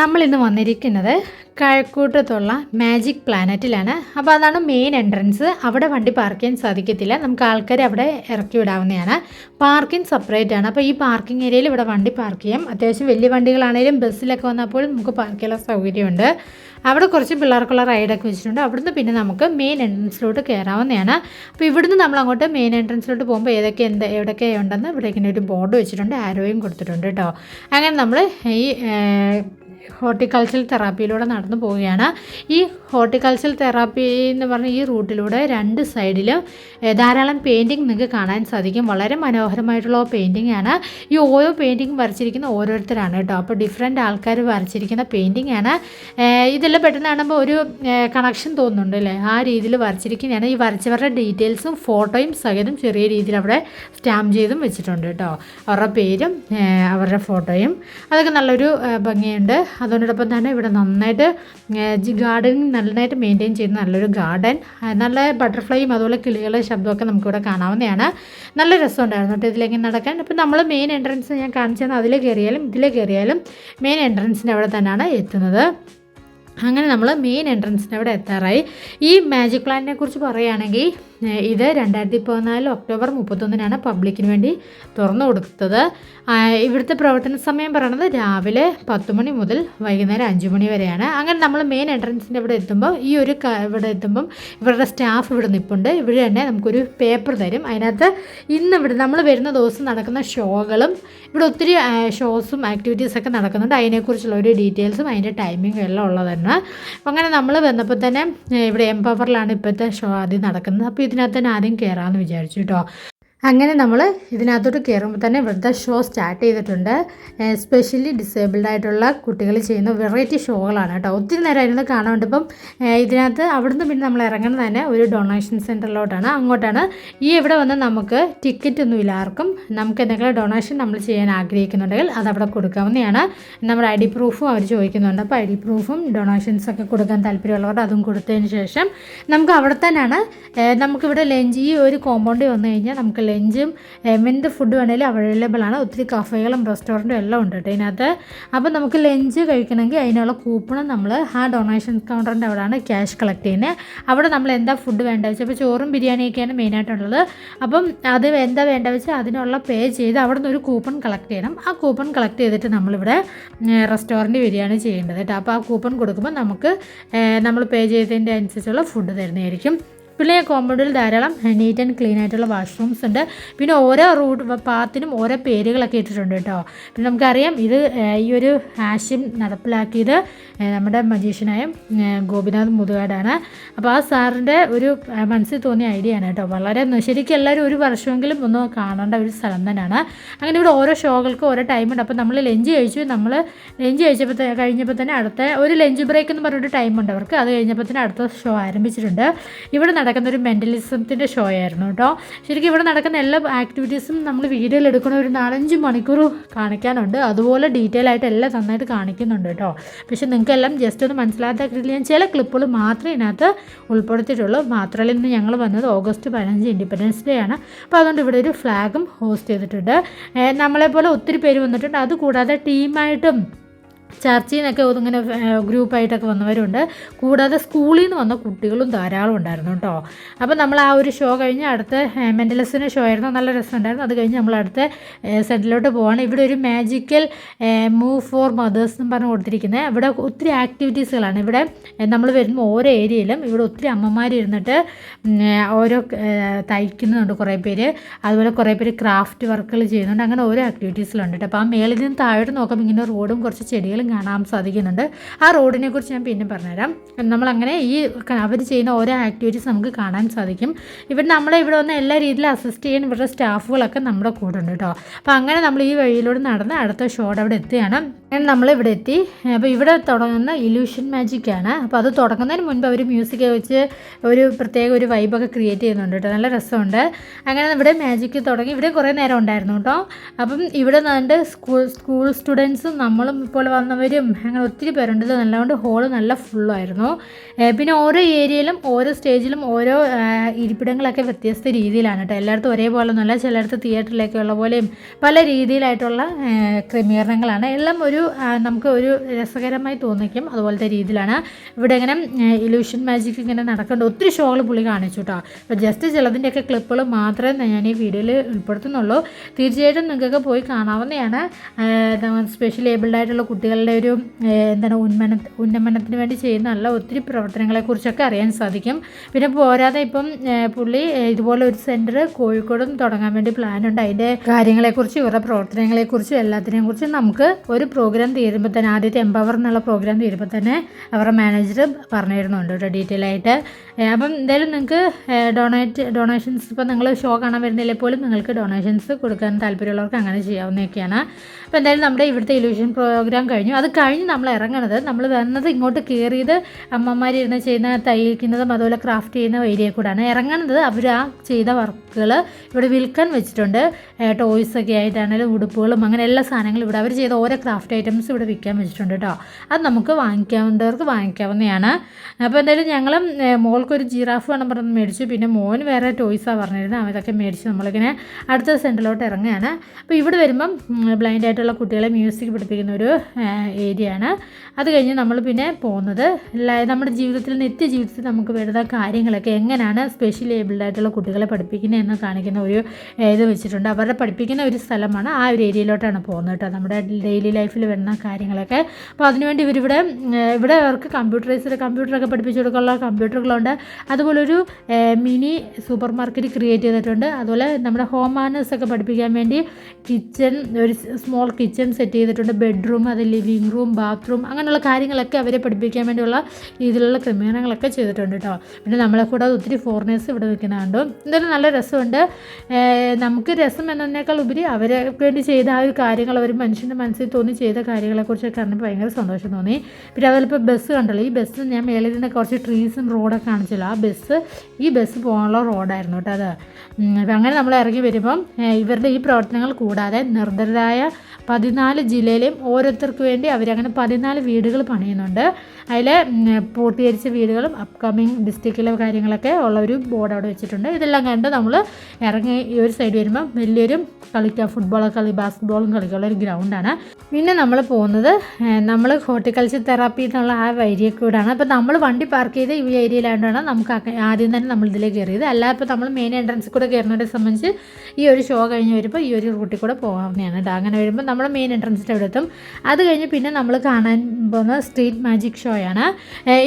നമ്മൾ ഇന്ന് വന്നിരിക്കുന്നത് കഴക്കൂട്ടത്തുള്ള മാജിക് പ്ലാനറ്റിലാണ് അപ്പോൾ അതാണ് മെയിൻ എൻട്രൻസ് അവിടെ വണ്ടി പാർക്ക് ചെയ്യാൻ സാധിക്കത്തില്ല. നമുക്ക് ആൾക്കാരെ അവിടെ ഇറക്കി വിടാവുന്നതാണ്. പാർക്കിംഗ് സെപ്പറേറ്റ് ആണ്. അപ്പോൾ ഈ പാർക്കിംഗ് ഏരിയയിൽ ഇവിടെ വണ്ടി പാർക്ക് ചെയ്യാം. അത്യാവശ്യം വലിയ വണ്ടികളാണെങ്കിലും ബസ്സിലൊക്കെ വന്നപ്പോൾ നമുക്ക് പാർക്ക് ചെയ്യാനുള്ള സൗകര്യമുണ്ട്. അവിടെ കുറച്ച് പിള്ളേർക്കുള്ള റൈഡൊക്കെ വെച്ചിട്ടുണ്ട്. അവിടുന്ന് പിന്നെ നമുക്ക് മെയിൻ എൻട്രൻസിലോട്ട് കയറാവുന്നതാണ് അപ്പോൾ ഇവിടുന്ന് നമ്മൾ അങ്ങോട്ട് മെയിൻ എൻട്രൻസിലോട്ട് പോകുമ്പോൾ ഏതൊക്കെ എന്ത് എവിടെയൊക്കെ ഉണ്ടെന്ന് ഇവിടെ ഇങ്ങനെ ഒരു ബോർഡ് വെച്ചിട്ടുണ്ട്. ആരോയും കൊടുത്തിട്ടുണ്ട് കേട്ടോ അങ്ങനെ നമ്മൾ ഈ ഹോർട്ടിക്കൾച്ചർ തെറാപ്പിയിലൂടെ നടന്നു പോവുകയാണ്. ഈ ഹോർട്ടിക്കൾച്ചർ തെറാപ്പി എന്ന് പറഞ്ഞ ഈ റൂട്ടിലൂടെ രണ്ട് സൈഡിലും ധാരാളം പെയിന്റിങ് നിങ്ങൾക്ക് കാണാൻ സാധിക്കും. വളരെ മനോഹരമായിട്ടുള്ള പെയിന്റിംഗ് ആണ് ഈ ഓരോ പെയിന്റിങ് വരച്ചിരിക്കുന്ന ഓരോരുത്തരാണ് കേട്ടോ. അപ്പോൾ ഡിഫറെന്റ് ആൾക്കാർ വരച്ചിരിക്കുന്ന പെയിന്റിംഗ് ആണ് ഇതെല്ലാം പെട്ടെന്ന് കാണുമ്പോൾ ഒരു കണക്ഷൻ തോന്നുന്നുണ്ട് അല്ലേ? ആ രീതിയിൽ വരച്ചിരിക്കുന്നതാണ്. ഈ വരച്ചവരുടെ ഡീറ്റെയിൽസും ഫോട്ടോയും സഹിതം ചെറിയ രീതിയിൽ അവിടെ സ്റ്റാമ്പ് ചെയ്തും വെച്ചിട്ടുണ്ട് കേട്ടോ. അവരുടെ പേരും അവരുടെ ഫോട്ടോയും. അതൊക്കെ നല്ലൊരു ഭംഗിയുണ്ട്. അതോടൊപ്പം തന്നെ ഇവിടെ നന്നായിട്ട് ഗാർഡനിങ് നന്നായിട്ട് മെയിന്റെയിൻ ചെയ്യുന്ന നല്ലൊരു ഗാർഡൻ. നല്ല ബട്ടർഫ്ലൈയും അതുപോലെ കിളികളുടെ ശബ്ദമൊക്കെ നമുക്കിവിടെ കാണാവുന്നതാണ്. നല്ല രസമുണ്ടായിരുന്നു കേട്ടോ ഇതിലേക്ക് നടക്കാൻ. ഇപ്പം നമ്മൾ മെയിൻ എൻട്രൻസ് ഞാൻ കാണിച്ചു തന്നെ അതിലെ കയറിയാലും ഇതിലെ കയറിയാലും മെയിൻ എൻട്രൻസിന്റെ അവിടെ തന്നെയാണ് എത്തുന്നത്. അങ്ങനെ നമ്മൾ മെയിൻ എൻട്രൻസിന്റെ അവിടെ എത്താറായി. ഈ മാജിക് പ്ലാന്റിനെ കുറിച്ച് പറയുകയാണെങ്കിൽ ഇത് രണ്ടായിരത്തി പതിനാല് ഒക്ടോബർ മുപ്പത്തൊന്നിനാണ് പബ്ലിക്കിന് വേണ്ടി തുറന്നു കൊടുത്തത്. ഇവിടുത്തെ പ്രവർത്തന സമയം പറയണത് രാവിലെ പത്ത് മണി മുതൽ വൈകുന്നേരം അഞ്ച് മണി വരെയാണ്. അങ്ങനെ നമ്മൾ മെയിൻ എൻട്രൻസിന്റെ ഇവിടെ എത്തുമ്പോൾ ഈ ഒരു ഇവിടെ എത്തുമ്പം ഇവരുടെ സ്റ്റാഫ് ഇവിടെ നിൽപ്പുണ്ട് ഇവിടെ തന്നെ നമുക്കൊരു പേപ്പർ തരും. അതിനകത്ത് ഇന്ന് ഇവിടെ നമ്മൾ വരുന്ന ദിവസം നടക്കുന്ന ഷോകളും ഇവിടെ ഒത്തിരി ഷോസും ആക്ടിവിറ്റീസൊക്കെ നടക്കുന്നുണ്ട്. അതിനെക്കുറിച്ചുള്ള ഒരു ഡീറ്റെയിൽസും അതിന്റെ ടൈമിങ്ങും എല്ലാം ഉള്ളതാണ് അങ്ങനെ നമ്മൾ വന്നപ്പോൾ തന്നെ ഇവിടെ എംപവറിലാണ് ഇപ്പോഴത്തെ ഷോ ആദ്യം നടക്കുന്നത്. അപ്പോൾ ഇതിനകത്ത് തന്നെ ആദ്യം കയറാമെന്ന് വിചാരിച്ചു കേട്ടോ അങ്ങനെ നമ്മൾ ഇതിനകത്തോട്ട് കയറുമ്പോൾ തന്നെ വൃദ്ധ ഷോ സ്റ്റാർട്ട് ചെയ്തിട്ടുണ്ട്. സ്പെഷ്യലി ഡിസേബിൾഡ് ആയിട്ടുള്ള കുട്ടികൾ ചെയ്യുന്ന വെറൈറ്റി ഷോകളാണ് കേട്ടോ. ഒത്തിരി നേരം ഇരുന്ന് കാണാറുണ്ട് ഇപ്പം ഇതിനകത്ത് അവിടുന്ന് പിന്നെ നമ്മൾ ഇറങ്ങുന്നത് തന്നെ ഒരു ഡൊണേഷൻ സെന്ററിലോട്ടാണ് അങ്ങോട്ടാണ്. ഈ ഇവിടെ വന്ന് നമുക്ക് ടിക്കറ്റ് ഒന്നുമില്ല. ആർക്കും നമുക്ക് എന്തെങ്കിലും ഡൊണേഷൻ നമ്മൾ ചെയ്യാൻ ആഗ്രഹിക്കുന്നുണ്ടെങ്കിൽ അത് അവിടെ കൊടുക്കാവുന്നതാണ്. നമ്മുടെ ഐ ഡി പ്രൂഫും അവർ ചോദിക്കുന്നുണ്ട്. അപ്പോൾ ഐ ഡി പ്രൂഫും ഡൊണേഷൻസ് ഒക്കെ കൊടുക്കാൻ താല്പര്യമുള്ളവർ അതും കൊടുത്തതിന് ശേഷം നമുക്ക് അവിടെ തന്നെയാണ്. നമുക്കിവിടെ ലഞ്ച് ഈ ഒരു കോമ്പൗണ്ടിൽ വന്നു കഴിഞ്ഞാൽ നമുക്ക് ലഞ്ചും എന്ത് ഫുഡ് വേണേലും അവൈലബിൾ ആണ്. ഒത്തിരി കഫേകളും റെസ്റ്റോറന്റും എല്ലാം ഉണ്ട് കേട്ടോ ഇതിനകത്ത്. അപ്പോൾ നമുക്ക് ലഞ്ച് കഴിക്കണമെങ്കിൽ അതിനുള്ള കൂപ്പണും നമ്മൾ ആ ഡൊണേഷൻ കൗണ്ടറിന്റെ അവിടെയാണ് ക്യാഷ് കളക്ട് ചെയ്യുന്നത്. അവിടെ നമ്മൾ എന്താ ഫുഡ് വേണ്ടത് വെച്ചാൽ ഇപ്പോൾ ചോറും ബിരിയാണിയൊക്കെയാണ് മെയിനായിട്ടുള്ളത് അപ്പം അത് എന്താ വേണ്ട വെച്ചാൽ അതിനുള്ള പേ ചെയ്ത് അവിടെ നിന്ന് ഒരു കൂപ്പൺ കളക്ട് ചെയ്യണം. ആ കൂപ്പൺ കളക്ട് ചെയ്തിട്ട് നമ്മളിവിടെ റെസ്റ്റോറന്റ് വരികയാണ് ചെയ്യേണ്ടത് കേട്ടോ. അപ്പോൾ ആ കൂപ്പൺ കൊടുക്കുമ്പോൾ നമുക്ക് നമ്മൾ പേ ചെയ്തതിന്റെ അനുസരിച്ചുള്ള ഫുഡ് തരുന്നതായിരിക്കും. പിന്നെ കോമ്പൗണ്ടിൽ ധാരാളം നീറ്റ് ആൻഡ് ക്ലീൻ ആയിട്ടുള്ള വാഷ്റൂംസ് ഉണ്ട്. പിന്നെ ഓരോ റൂട്ട് പാത്തിനും ഓരോ പേരുകളൊക്കെ ഇട്ടിട്ടുണ്ട് കേട്ടോ. പിന്നെ നമുക്കറിയാം ഇത് ഈ ഒരു ആശയം നടപ്പിലാക്കിയത് നമ്മുടെ മജീഷ്യനായ ഗോപിനാഥ് മുതുകാടാണ്. അപ്പോൾ ആ സാറിന്റെ ഒരു മനസ്സിൽ തോന്നിയ ഐഡിയ ആണ് കേട്ടോ. വളരെ ശരിക്കും എല്ലാവരും ഒരു വർഷമെങ്കിലും ഒന്ന് കാണേണ്ട ഒരു സ്ഥലം തന്നെയാണ്. അങ്ങനെ ഇവിടെ ഓരോ ഷോകൾക്കും ഓരോ ടൈമുണ്ട് അപ്പോൾ നമ്മൾ ലഞ്ച് കഴിച്ചു നമ്മൾ ലഞ്ച് കഴിച്ചപ്പോൾ കഴിഞ്ഞപ്പോൾ തന്നെ അടുത്ത ഒരു ലഞ്ച് ബ്രേക്ക് എന്ന് പറഞ്ഞൊരു ടൈമുണ്ട് അവർക്ക്. അത് കഴിഞ്ഞപ്പോൾ തന്നെ അടുത്ത ഷോ ആരംഭിച്ചിട്ടുണ്ട്. ഇവിടെ നടക്കുന്ന ഒരു മെന്റലിസത്തിന്റെ ഷോ ആയിരുന്നു കേട്ടോ. ശരിക്കും ഇവിടെ നടക്കുന്ന എല്ലാ ആക്ടിവിറ്റീസും നമ്മൾ വീഡിയോയിൽ എടുക്കുന്ന ഒരു നാലഞ്ച് മണിക്കൂർ കാണിക്കാനുണ്ട്. അതുപോലെ ഡീറ്റെയിൽ ആയിട്ട് എല്ലാം നന്നായിട്ട് കാണിക്കുന്നുണ്ട് കേട്ടോ. പക്ഷെ നിങ്ങൾക്കെല്ലാം ജസ്റ്റ് ഒന്ന് മനസ്സിലാത്ത രീതിയിൽ ഞാൻ ചില ക്ലിപ്പുകൾ മാത്രമേ ഇതിനകത്ത് ഉൾപ്പെടുത്തിയിട്ടുള്ളൂ. മാത്രമല്ല ഇന്ന് ഞങ്ങൾ വന്നത് ഓഗസ്റ്റ് പതിനഞ്ച് ഇൻഡിപെൻഡൻസ് ഡേ ആണ്. അപ്പോൾ അതുകൊണ്ട് ഇവിടെ ഒരു ഫ്ലാഗും ഹോസ്റ്റ് ചെയ്തിട്ടുണ്ട്. നമ്മളെപ്പോലെ ഒത്തിരി പേര് വന്നിട്ടുണ്ട്. അതുകൂടാതെ ടീമായിട്ടും ചർച്ചയിൽ നിന്നൊക്കെ ഇങ്ങനെ ഗ്രൂപ്പായിട്ടൊക്കെ വന്നവരുണ്ട്. കൂടാതെ സ്കൂളിൽ നിന്ന് വന്ന കുട്ടികളും ധാരാളം ഉണ്ടായിരുന്നു കേട്ടോ. അപ്പോൾ നമ്മൾ ആ ഒരു ഷോ കഴിഞ്ഞ് അടുത്ത മെന്റലസിന്റെ ഷോ ആയിരുന്നു. നല്ല രസമുണ്ടായിരുന്നു. അത് കഴിഞ്ഞ് നമ്മൾ അടുത്ത സെറ്റിലോട്ട് പോവാണ്. ഇവിടെ ഒരു മാജിക്കൽ മൂവ് ഫോർ മദേഴ്സ് എന്ന് പറഞ്ഞ് കൊടുത്തിരിക്കുന്നത് ഇവിടെ ഒത്തിരി ആക്ടിവിറ്റീസുകളാണ് ഇവിടെ നമ്മൾ വരുന്ന ഓരോ ഏരിയയിലും ഇവിടെ ഒത്തിരി അമ്മമാർ ഇരുന്നിട്ട് ഓരോ തയ്ക്കുന്നുണ്ട് കുറേ പേര്. അതുപോലെ കുറേ പേര് ക്രാഫ്റ്റ് വർക്കുകൾ ചെയ്യുന്നുണ്ട്. അങ്ങനെ ഓരോ ആക്ടിവിറ്റീസിലുണ്ട് അപ്പോൾ ആ മേളിൽ നിന്ന് താഴോട്ട് നോക്കുമ്പോൾ ഇങ്ങനെ റോഡും കുറച്ച് ചെടികളും കാണാൻ സാധിക്കുന്നുണ്ട്. ആ റോഡിനെ കുറിച്ച് ഞാൻ പിന്നെ പറഞ്ഞുതരാം. നമ്മളങ്ങനെ ഈ അവർ ചെയ്യുന്ന ഓരോ ആക്ടിവിറ്റീസ് നമുക്ക് കാണാൻ സാധിക്കും. ഇവിടെ നമ്മളെ ഇവിടെ വന്ന് എല്ലാ രീതിയിലും അസിസ്റ്റ് ചെയ്യാൻ ഇവരുടെ സ്റ്റാഫുകളൊക്കെ നമ്മുടെ കൂടെ ഉണ്ട് കേട്ടോ. അപ്പോൾ അങ്ങനെ നമ്മൾ ഈ വഴിയിലൂടെ നടന്ന് അടുത്ത ഷോയുടെ അവിടെ എത്തുകയാണ്. അങ്ങനെ നമ്മളിവിടെ എത്തി അപ്പോൾ ഇവിടെ തുടങ്ങുന്ന ഇല്യൂഷൻ മാജിക് ആണ്. അപ്പോൾ അത് തുടങ്ങുന്നതിന് മുൻപ് അവർ മ്യൂസിക് വെച്ച് ഒരു പ്രത്യേക ഒരു വൈബൊക്കെ ക്രിയേറ്റ് ചെയ്യുന്നുണ്ട് കേട്ടോ. നല്ല രസമുണ്ട്. അങ്ങനെ ഇവിടെ മാജിക് തുടങ്ങി. ഇവിടെ കുറേ നേരം ഉണ്ടായിരുന്നു കേട്ടോ. അപ്പം ഇവിടെ നിന്നുകൊണ്ട് സ്കൂൾ സ്കൂൾ സ്റ്റുഡൻസും നമ്മളും ഇപ്പോൾ വന്നവരും അങ്ങനെ ഒത്തിരി പേരുണ്ട്. നല്ലതുകൊണ്ട് ഹോൾ നല്ല ഫുള്ളായിരുന്നു പിന്നെ ഓരോ ഏരിയയിലും ഓരോ സ്റ്റേജിലും ഓരോ ഇരിപ്പിടങ്ങളൊക്കെ വ്യത്യസ്ത രീതിയിലാണ് കേട്ടോ. എല്ലായിടത്തും ഒരേപോലെ ഒന്നുമല്ല ചിലയിടത്ത് തിയേറ്ററിലേക്കുള്ള പോലെയും പല രീതിയിലായിട്ടുള്ള ക്രമീകരണങ്ങളാണ്. എല്ലാം ഒരു നമുക്ക് ഒരു രസകരമായി തോന്നിക്കും അതുപോലത്തെ രീതിയിലാണ്. ഇവിടെ ഇങ്ങനെ ഇലൂഷൻ മാജിക് ഇങ്ങനെ നടക്കേണ്ട. ഒത്തിരി ഷോകൾ പുള്ളി കാണിച്ചു കേട്ടോ അപ്പോൾ ജസ്റ്റ് ചിലതിന്റെയൊക്കെ ക്ലിപ്പുകൾ മാത്രമേ ഞാൻ ഈ വീഡിയോയിൽ ഉൾപ്പെടുത്തുന്നുള്ളൂ. തീർച്ചയായിട്ടും നിങ്ങൾക്കൊക്കെ പോയി കാണാവുന്നതാണ്. സ്പെഷ്യൽ ഏബിൾഡ് ആയിട്ടുള്ള കുട്ടികളുടെ ഒരു എന്താണ് ഉന്മന ഉന്നമനത്തിന് വേണ്ടി ചെയ്യുന്ന നല്ല ഒത്തിരി പ്രവർത്തനങ്ങളെക്കുറിച്ചൊക്കെ അറിയാൻ സാധിക്കും. പിന്നെ പോരാതെ ഇപ്പം പുള്ളി ഇതുപോലെ ഒരു സെന്റർ കോഴിക്കോടും തുടങ്ങാൻ വേണ്ടി പ്ലാനുണ്ട് അതിന്റെ കാര്യങ്ങളെക്കുറിച്ച് ഇവരുടെ പ്രവർത്തനങ്ങളെക്കുറിച്ചും എല്ലാത്തിനെയും കുറിച്ച് നമുക്ക് ഒരു പ്രോഗ്രാം തീരുമ്പോൾ തന്നെ ആദ്യത്തെ എംപവർ എന്നുള്ള പ്രോഗ്രാം തീരുമ്പോൾ തന്നെ അവരുടെ മാനേജർ പറഞ്ഞു തരുന്നുണ്ട് കേട്ടോ ഡീറ്റെയിൽ ആയിട്ട്. അപ്പം എന്തായാലും നിങ്ങൾക്ക് ഡൊണേറ്റ് ഡൊണേഷൻസ് ഇപ്പോൾ നിങ്ങൾ ഷോ കാണാൻ വരുന്നില്ലേ പോലും നിങ്ങൾക്ക് ഡൊണേഷൻസ് കൊടുക്കാൻ താല്പര്യമുള്ളവർക്ക് അങ്ങനെ ചെയ്യാവുന്നതൊക്കെയാണ്. അപ്പോൾ എന്തായാലും നമ്മുടെ ഇവിടുത്തെ ഇലൂഷൻ പ്രോഗ്രാം കഴിഞ്ഞു. അത് കഴിഞ്ഞ് നമ്മൾ ഇറങ്ങണത് നമ്മൾ വന്നത് ഇങ്ങോട്ട് കയറിയത് അമ്മമാരിരുന്ന് ചെയ്യുന്ന തയ്ക്കുന്നതും അതുപോലെ ക്രാഫ്റ്റ് ചെയ്യുന്ന ഏരിയ കൂടാണ്. ഇറങ്ങണത് അവർ ആ ചെയ്ത വർക്കുകൾ ഇവിടെ വിൽക്കാൻ വെച്ചിട്ടുണ്ട്. ടോയ്സ് ഒക്കെ ആയിട്ടാണെങ്കിലും ഉടുപ്പുകളും അങ്ങനെ എല്ലാ സാധനങ്ങളും ഇവിടെ അവർ ചെയ്ത ഓരോ ക്രാഫ്റ്റ് ഐറ്റംസ് ഇവിടെ വിൽക്കാൻ വെച്ചിട്ടുണ്ട് കേട്ടോ അത് നമുക്ക് വാങ്ങിക്കാവുന്നവർക്ക് വാങ്ങിക്കാവുന്നതാണ്. അപ്പോൾ എന്തായാലും ഞങ്ങളും മോൾക്കൊരു ജിറാഫ് വേണം പറഞ്ഞ് മേടിച്ചു. പിന്നെ മോൻ വേറെ ടോയ്സാണ് പറഞ്ഞിരുന്നത് അതൊക്കെ മേടിച്ച് നമ്മളിങ്ങനെ അടുത്ത സെന്ററിലോട്ട് ഇറങ്ങുകയാണ്. അപ്പോൾ ഇവിടെ വരുമ്പം ബ്ലൈൻഡ് ആയിട്ടുള്ള കുട്ടികളെ മ്യൂസിക് പഠിപ്പിക്കുന്ന ഒരു ഏരിയ ആണ്. അത് കഴിഞ്ഞ് നമ്മൾ പിന്നെ പോകുന്നത്. നമ്മുടെ ജീവിതത്തിൽ നിത്യ ജീവിതത്തിൽ നമുക്ക് വരുന്ന കാര്യങ്ങളൊക്കെ എങ്ങനെയാണ് സ്പെഷ്യൽ ഏബിൾഡ് ആയിട്ടുള്ള കുട്ടികളെ പഠിപ്പിക്കുന്നത് എന്ന് കാണിക്കുന്ന ഒരു ഇത് വെച്ചിട്ടുണ്ട്. അവരുടെ പഠിപ്പിക്കുന്ന ഒരു സ്ഥലമാണ് ആ ഒരു ഏരിയയിലോട്ടാണ് പോകുന്നത് കേട്ടോ നമ്മുടെ ഡെയിലി ലൈഫിൽ വരുന്ന കാര്യങ്ങളൊക്കെ. അപ്പോൾ അതിനുവേണ്ടി ഇവരിവിടെ ഇവിടെ അവർക്ക് കമ്പ്യൂട്ടറൈസ്ഡ് കമ്പ്യൂട്ടറൊക്കെ പഠിപ്പിച്ചു കൊടുക്കാനുള്ള കമ്പ്യൂട്ടറുകളുണ്ട്. അതുപോലെ ഒരു മിനി സൂപ്പർ മാർക്കറ്റ് ക്രിയേറ്റ് ചെയ്തിട്ടുണ്ട്. അതുപോലെ നമ്മുടെ ഹോം മാനേഴ്സ് ഒക്കെ പഠിപ്പിക്കാൻ വേണ്ടി കിച്ചൺ ഒരു സ്മോൾ കിച്ചൺ സെറ്റ് ചെയ്തിട്ടുണ്ട്. ബെഡ്റൂം അത് ലിവിങ് റൂം ബാത്റൂം അങ്ങനെയുള്ള കാര്യങ്ങളൊക്കെ അവരെ പഠിപ്പിക്കാൻ വേണ്ടിയുള്ള രീതിയിലുള്ള ക്രമീകരണങ്ങളൊക്കെ ചെയ്തിട്ടുണ്ട് കേട്ടോ. പിന്നെ നമ്മളെ കൂടാതെ ഒത്തിരി ഫോറിനേഴ്സ് ഇവിടെ നിൽക്കുന്നുണ്ട് എന്തായാലും നല്ല രസമുണ്ട്. നമുക്ക് രസം എന്നതിനേക്കാൾ ഉപരി അവരെ വേണ്ടി ചെയ്ത ആ ഒരു കാര്യങ്ങൾ അവർ മനുഷ്യന്റെ മനസ്സിൽ തോന്നി ചെയ്ത കാര്യങ്ങളെക്കുറിച്ചൊക്കെ അറിഞ്ഞപ്പോൾ ഭയങ്കര സന്തോഷം തോന്നി. പിന്നെ അതുപോലെ ഇപ്പോൾ ബസ് കണ്ടല്ലോ ഈ ബസ് ഞാൻ മേളിൽ നിന്ന് കുറച്ച് ട്രീസും റോഡൊക്കെ കാണിച്ചല്ലോ. ആ ബസ് ഈ ബസ് പോകാനുള്ള റോഡായിരുന്നു കേട്ടോ അത്. അപ്പം അങ്ങനെ നമ്മൾ ഇറങ്ങി വരുമ്പം ഇവരുടെ ഈ പ്രവർത്തനങ്ങൾ കൂടാതെ നിർദ്ധരായ പതിനാല് ജില്ലയിലെയും ഓരോരുത്തർക്ക് വേണ്ടി അവരങ്ങനെ പതിനാല് വീടുകൾ പണിയുന്നുണ്ട്. അതിൽ പൂർത്തീകരിച്ച വീടുകളും അപ്കമിങ് ഡിസ്ട്രിക്റ്റിലെ കാര്യങ്ങളൊക്കെ ഉള്ള ഒരു ബോർഡ് അവിടെ വെച്ചിട്ടുണ്ട്. ഇതെല്ലാം കണ്ട് നമ്മൾ ഇറങ്ങി ഈ ഒരു സൈഡ് വരുമ്പം വലിയൊരു കളിക്കുക ഫുട്ബോളൊക്കെ കളി ബാസ്കറ്റ്ബോളും കളിക്കാനുള്ള ഒരു ഗ്രൗണ്ടാണ് പിന്നെ നമ്മൾ പോകുന്നത് നമ്മൾ ഹോർട്ടിക്കൾച്ചർ തെറാപ്പി എന്നുള്ള ആ ഏരിയ കൂടാണ്. അപ്പോൾ നമ്മൾ വണ്ടി പാർക്ക് ചെയ്ത് ഈ ഏരിയയിലായതുകൊണ്ടാണ് നമുക്ക് ആദ്യം തന്നെ നമ്മൾ ഇതിലേക്ക് കയറിയത്. അല്ലാതെ ഇപ്പോൾ നമ്മൾ മെയിൻ എൻട്രൻസിൽ കൂടെ കയറുന്നവരെ സംബന്ധിച്ച് ഈ ഒരു ഷോ കഴിഞ്ഞ് വരുമ്പോൾ ഈ ഒരു റൂട്ടിൽ കൂടെ പോകാവുന്നതാണ് കേട്ടോ. അങ്ങനെ വരുമ്പോൾ നമ്മൾ മെയിൻ എൻട്രൻസിന്റെ അവിടെ എത്തും? അത് കഴിഞ്ഞ് പിന്നെ നമ്മൾ കാണാൻ പോകുന്ന സ്ട്രീറ്റ് മാജിക് ഷോയാണ്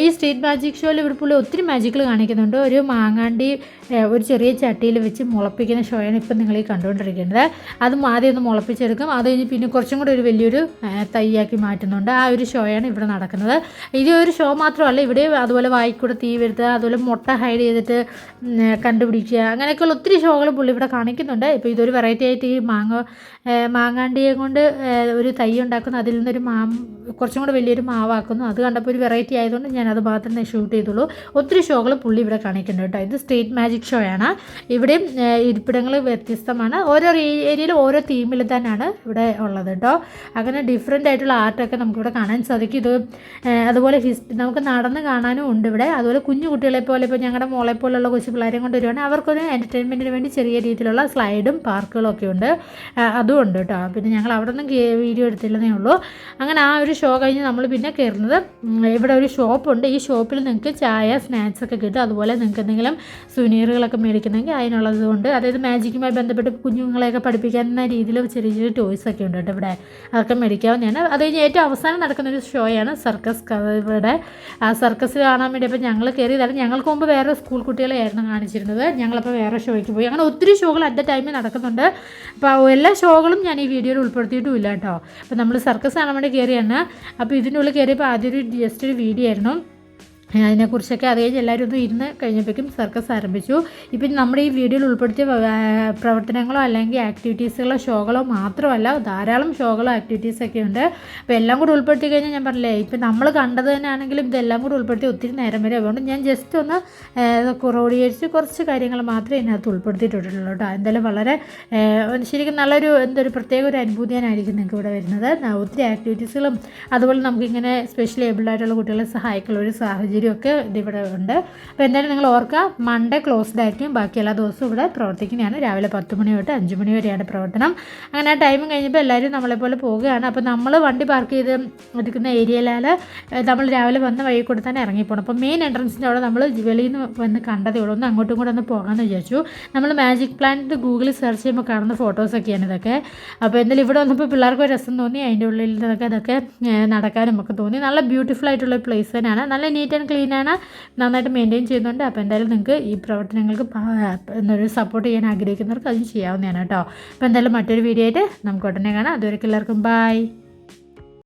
ഈ സ്ട്രീറ്റ് മാജിക് ഷോയിൽ ഇവിടെ പുള്ളി ഒത്തിരി മാജിക്കുകൾ കാണിക്കുന്നുണ്ട്. ഒരു മാങ്ങാണ്ടി ഒരു ചെറിയ ചട്ടിയിൽ വെച്ച് മുളപ്പിക്കുന്ന ഷോയാണ് ഇപ്പം നിങ്ങൾ ഈ കണ്ടുകൊണ്ടിരിക്കുന്നത്. അതും ആദ്യം ഒന്ന് മുളപ്പിച്ചെടുക്കും. അത് കഴിഞ്ഞ് പിന്നെ കുറച്ചും കൂടി ഒരു വലിയൊരു ഏഹ് തൈയാക്കി മാറ്റുന്നുണ്ട്. ആ ഒരു ഷോയാണ് ഇവിടെ നടക്കുന്നത്. ഇത് ഒരു ഷോ മാത്രമല്ല ഇവിടെ അതുപോലെ വായിക്കൂടെ തീ വരുത്തുക അതുപോലെ മുട്ട ഹൈഡ് ചെയ്തിട്ട് കണ്ടുപിടിക്കുക അങ്ങനെയൊക്കെയുള്ള ഒത്തിരി ഷോകൾ പുള്ളി ഇവിടെ കാണിക്കുന്നുണ്ട്. ഇപ്പോൾ ഇതൊരു വെറൈറ്റി ആയിട്ട് ഈ മാങ്ങ മാങ്ങാണ്ടിയെ കൊണ്ട് ഒരു തൈ ഉണ്ടാക്കുന്നു. അതിൽ നിന്നൊരു മാ കുറച്ചും കൂടെ വലിയൊരു മാവാക്കുന്നു. അത് കണ്ടപ്പോൾ ഒരു വെറൈറ്റി ആയതുകൊണ്ട് ഞാൻ അത് മാത്രമേ ഷൂട്ട് ചെയ്തുള്ളൂ. ഒത്തിരി ഷോകൾ പുള്ളി ഇവിടെ കാണിക്കുന്നുണ്ട് കേട്ടോ. ഇത് സ്ട്രീറ്റ് മാജിക് ഷോ ആണ്. ഇവിടെയും ഇരിപ്പിടങ്ങൾ വ്യത്യസ്തമാണ്. ഓരോ ഏരിയയിലും ഓരോ തീമിൽ തന്നെയാണ് ഇവിടെ ഉള്ളത് കേട്ടോ. അങ്ങനെ ഡിഫറെന്റ് ആയിട്ടുള്ള ആർട്ടൊക്കെ നമുക്കിവിടെ കാണാൻ സാധിക്കും. ഇത് അതുപോലെ ഹിസ്റ്ററി നമുക്ക് നടന്ന് കാണാനും ഉണ്ട് ഇവിടെ. അതുപോലെ കുഞ്ഞു കുട്ടികളെ പോലെ ഇപ്പോൾ ഞങ്ങളുടെ മോളെ പോലുള്ള കൊച്ചു പിള്ളേരെയും കൊണ്ട് വരുവാണെങ്കിൽ അവർക്കൊരു എന്റർടൈൻമെന്റിന് വേണ്ടി ചെറിയ രീതിയിലുള്ള സ്ലൈഡും പാർക്കുകളും ഒക്കെ ഉണ്ട്. അതും ഉണ്ട് കേട്ടോ പിന്നെ ഞങ്ങൾ അവിടെ നിന്നും വീഡിയോ എടുത്തില്ലെന്നേ ഉള്ളൂ. അങ്ങനെ ആ ഒരു ഷോ കഴിഞ്ഞ് നമ്മൾ പിന്നെ കയറുന്നത്. ഇവിടെ ഒരു ഷോപ്പുണ്ട് ഈ ഷോപ്പിൽ നിങ്ങൾക്ക് ചായ സ്നാക്സ് ഒക്കെ കിട്ടും. അതുപോലെ നിങ്ങൾക്ക് എന്തെങ്കിലും സുനീറുകളൊക്കെ മേടിക്കണമെങ്കിൽ അതിനുള്ളത് കൊണ്ട് അതായത് മാജിക്കുമായി ബന്ധപ്പെട്ട് കുഞ്ഞുങ്ങളെയൊക്കെ പഠിപ്പിക്കുന്ന രീതിയിൽ ചെറിയ ചെറിയ ടോയ്സ് ഒക്കെ ഉണ്ട് കേട്ടോ ഇവിടെ. അതൊക്കെ മേടിക്കാവുന്നതാണ് അത് കഴിഞ്ഞ് ഏറ്റവും അവസാനം നടക്കുന്ന ഒരു ഷോയാണ് സർക്കസ് ഇവിടെ ആ സർക്കസ് കാണാൻ വേണ്ടി അപ്പോൾ ഞങ്ങൾ കയറിയതായിരുന്നു ഞങ്ങൾക്ക് മുമ്പ് വേറെ സ്കൂൾ കുട്ടികളെയായിരുന്നു കാണിച്ചിരുന്നത്. ഞങ്ങളപ്പോൾ വേറെ ഷോയ്ക്ക് പോയി. അങ്ങനെ ഒത്തിരി ഷോകൾ അറ്റ് എ ടൈമിൽ നടക്കുന്നുണ്ട്. അപ്പോൾ എല്ലാ ഷോകളും ഞാൻ ഈ വീഡിയോയിൽ ഉൾപ്പെടുത്തിയിട്ടുമില്ല കേട്ടോ. അപ്പോൾ നമ്മൾ സർക്കസ് കാണാൻ വേണ്ടി കയറിയാണ് അപ്പോൾ ഇതിന്റെ ഉള്ളിൽ കയറിയപ്പോൾ ആദ്യം ഒരു ജസ്റ്റ് ഒരു വീഡിയോ ആയിരുന്നു. അതിനെക്കുറിച്ചൊക്കെ അത് കഴിഞ്ഞ് എല്ലാവരും ഒന്ന് ഇരുന്ന് കഴിഞ്ഞപ്പോഴേക്കും സർക്കസ് ആരംഭിച്ചു. ഇപ്പം നമ്മുടെ ഈ വീഡിയോയിൽ ഉൾപ്പെടുത്തിയ പ്രവർത്തനങ്ങളോ അല്ലെങ്കിൽ ആക്ടിവിറ്റീസുകളോ ഷോകളോ മാത്രമല്ല ധാരാളം ഷോകളോ ആക്ടിവിറ്റീസൊക്കെ ഉണ്ട്. അപ്പോൾ എല്ലാം കൂടി ഉൾപ്പെടുത്തി കഴിഞ്ഞാൽ ഞാൻ പറഞ്ഞില്ലേ ഇപ്പം നമ്മൾ കണ്ടത് തന്നെ ആണെങ്കിലും ഇതെല്ലാം കൂടി ഉൾപ്പെടുത്തി ഒത്തിരി നേരം വരെ. അതുകൊണ്ട് ഞാൻ ജസ്റ്റ് ഒന്ന് ക്രോഡീകരിച്ച് കുറച്ച് കാര്യങ്ങൾ മാത്രമേ ഇതിനകത്ത് ഉൾപ്പെടുത്തിയിട്ടുള്ളൂ കേട്ടോ. എന്തായാലും വളരെ ശരിക്കും നല്ലൊരു എന്തൊരു പ്രത്യേക ഒരു അനുഭൂതിയാനായിരിക്കും നിങ്ങൾക്ക് ഇവിടെ വരുന്നത്. ഒത്തിരി ആക്ടിവിറ്റീസുകളും അതുപോലെ നമുക്കിങ്ങനെ സ്പെഷ്യൽ ഏബിൾഡായിട്ടുള്ള കുട്ടികളെ സഹായിക്കാനുള്ള ഒരു സാഹചര്യം സൗകര്യമൊക്കെ ഇതിവിടെ ഉണ്ട്. അപ്പോൾ എന്തായാലും നിങ്ങൾ ഓർക്കുക മൺഡേ ക്ലോസ്ഡ് ആയിരിക്കും. ബാക്കി എല്ലാ ദിവസവും ഇവിടെ പ്രവർത്തിക്കുന്നതാണ്. രാവിലെ പത്ത് മണി തൊട്ട് അഞ്ച് മണി വരെയാണ് പ്രവർത്തനം. അങ്ങനെ ആ ടൈം കഴിഞ്ഞപ്പോൾ എല്ലാവരും നമ്മളെപ്പോലെ പോവുകയാണ്. അപ്പോൾ നമ്മൾ വണ്ടി പാർക്ക് ചെയ്ത് എടുക്കുന്ന ഏരിയയിലാൽ നമ്മൾ രാവിലെ വന്ന വഴി കൂടെ തന്നെ ഇറങ്ങിപ്പോകണം അപ്പോൾ മെയിൻ എൻട്രൻസിന്റെ അവിടെ നമ്മൾ വെളിയിൽ നിന്ന് വന്ന് കണ്ടതേ ഉള്ളൂ. ഒന്ന് അങ്ങോട്ടും കൂടെ ഒന്ന് പോകാമെന്ന് വിചാരിച്ചു. നമ്മൾ മാജിക് പ്ലാന്റ് ഗൂഗിളിൽ സെർച്ച് ചെയ്യുമ്പോൾ കാണുന്ന ഫോട്ടോസൊക്കെയാണ് ഇതൊക്കെ. അപ്പോൾ എന്തായാലും ഇവിടെ വന്നപ്പോൾ പിള്ളേർക്ക് ഒരു രസം തോന്നി. അതിന്റെ ഉള്ളിൽ നിന്നൊക്കെ ഇതൊക്കെ നടക്കാനും ഒക്കെ തോന്നി. നല്ല ബ്യൂട്ടിഫുൾ ആയിട്ടുള്ള പ്ലേസ് തന്നെയാണ്. നല്ല നീറ്റ് ആൻഡ് ക്ലീൻ ആണ് നന്നായിട്ട് മെയിന്റെയിൻ ചെയ്യുന്നുണ്ട്. അപ്പോൾ എന്തായാലും നിങ്ങൾക്ക് ഈ പ്രവർത്തനങ്ങൾക്ക് എന്നൊരു സപ്പോർട്ട് ചെയ്യാൻ ആഗ്രഹിക്കുന്നവർക്ക് അത് ചെയ്യാവുന്നതാണ് കേട്ടോ. അപ്പോൾ എന്തായാലും മറ്റൊരു വീഡിയോ ആയിട്ട് നമുക്ക് ഉടനെ കാണാം. അതുവരെ എല്ലാവർക്കും ബൈ